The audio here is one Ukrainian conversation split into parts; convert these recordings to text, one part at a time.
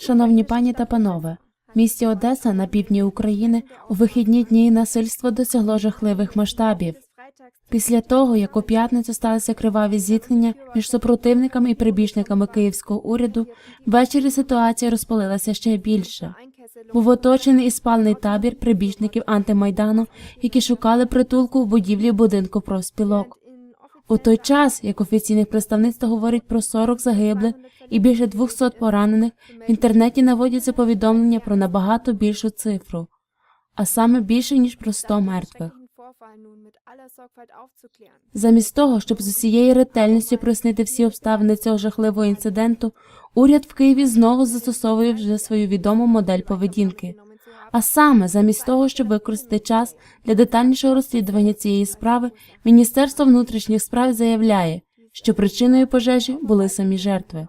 Шановні пані та панове, в місті Одеса на півдні України у вихідні дні насильство досягло жахливих масштабів. Після того, як у п'ятницю сталися криваві зіткнення між супротивниками і прибіжниками київського уряду, ввечері ситуація розпалилася ще більше. Був оточений і спалений табір прибіжників антимайдану, які шукали притулку в будівлі будинку профспілок. У той час, як офіційних представництв говорять про 40 загиблих і більше 200 поранених, в інтернеті наводяться повідомлення про набагато більшу цифру, а саме більше ніж про 100 мертвих. Замість того, щоб з усією ретельністю прояснити всі обставини цього жахливого інциденту, уряд в Києві знову застосовує вже свою відому модель поведінки. А саме, замість того, щоб використати час для детальнішого розслідування цієї справи, Міністерство внутрішніх справ заявляє, що причиною пожежі були самі жертви.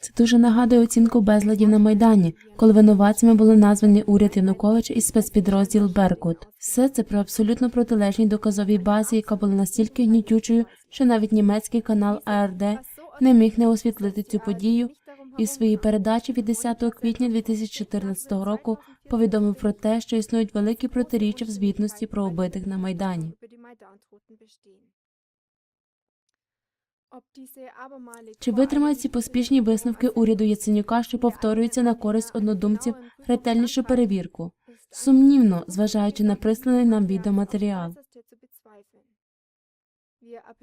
Це дуже нагадує оцінку безладів на майдані, коли винуватцями були названі уряд Януковича і спецпідрозділ Беркут. Все це при абсолютно протилежній доказовій базі, яка була настільки гнітючою, що навіть німецький канал АРД не міг не освітлити цю подію і своїй передачі від 10 квітня 2014 року повідомив про те, що існують великі протиріччя в звітності про убитих на майдані. Чи витримають ці поспішні висновки уряду Яценюка, що повторюються на користь однодумців ретельнішу перевірку? Сумнівно, зважаючи на присланий нам відеоматеріал.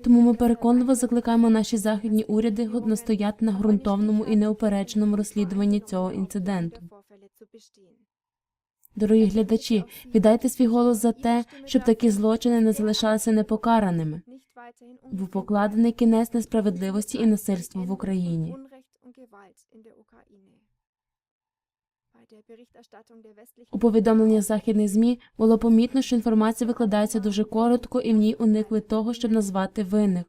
Тому ми переконливо закликаємо наші західні уряди настояти на ґрунтовному і неупередженому розслідуванні цього інциденту. Дорогі глядачі, віддайте свій голос за те, щоб такі злочини не залишалися непокараними. Був покладений кінець несправедливості і насильству в Україні. У повідомленнях західних змі було помітно, що інформація викладається дуже коротко, і в ній уникли того, щоб назвати винних.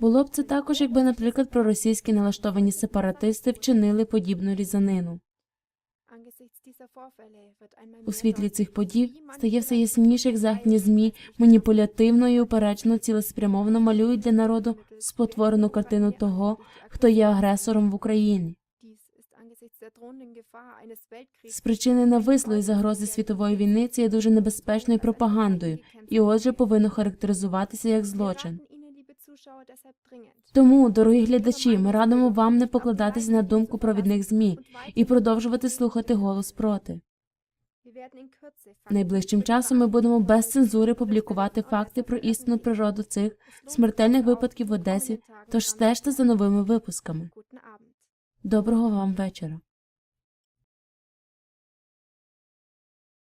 Було б це також, якби, наприклад, проросійські налаштовані сепаратисти вчинили подібну різанину. У світлі цих подій стає все ясніше, як західні змі маніпулятивно і упереджено цілеспрямовано малюють для народу спотворену картину того, хто є агресором в Україні. З причини навислої загрози світової війни це є дуже небезпечною пропагандою, і отже повинно характеризуватися як злочин. Тому, дорогі глядачі, ми радимо вам не покладатися на думку провідних змі і продовжувати слухати голос проти. Найближчим часом ми будемо без цензури публікувати факти про істинну природу цих смертельних випадків в Одесі, тож стежте за новими випусками. Доброго вам вечора.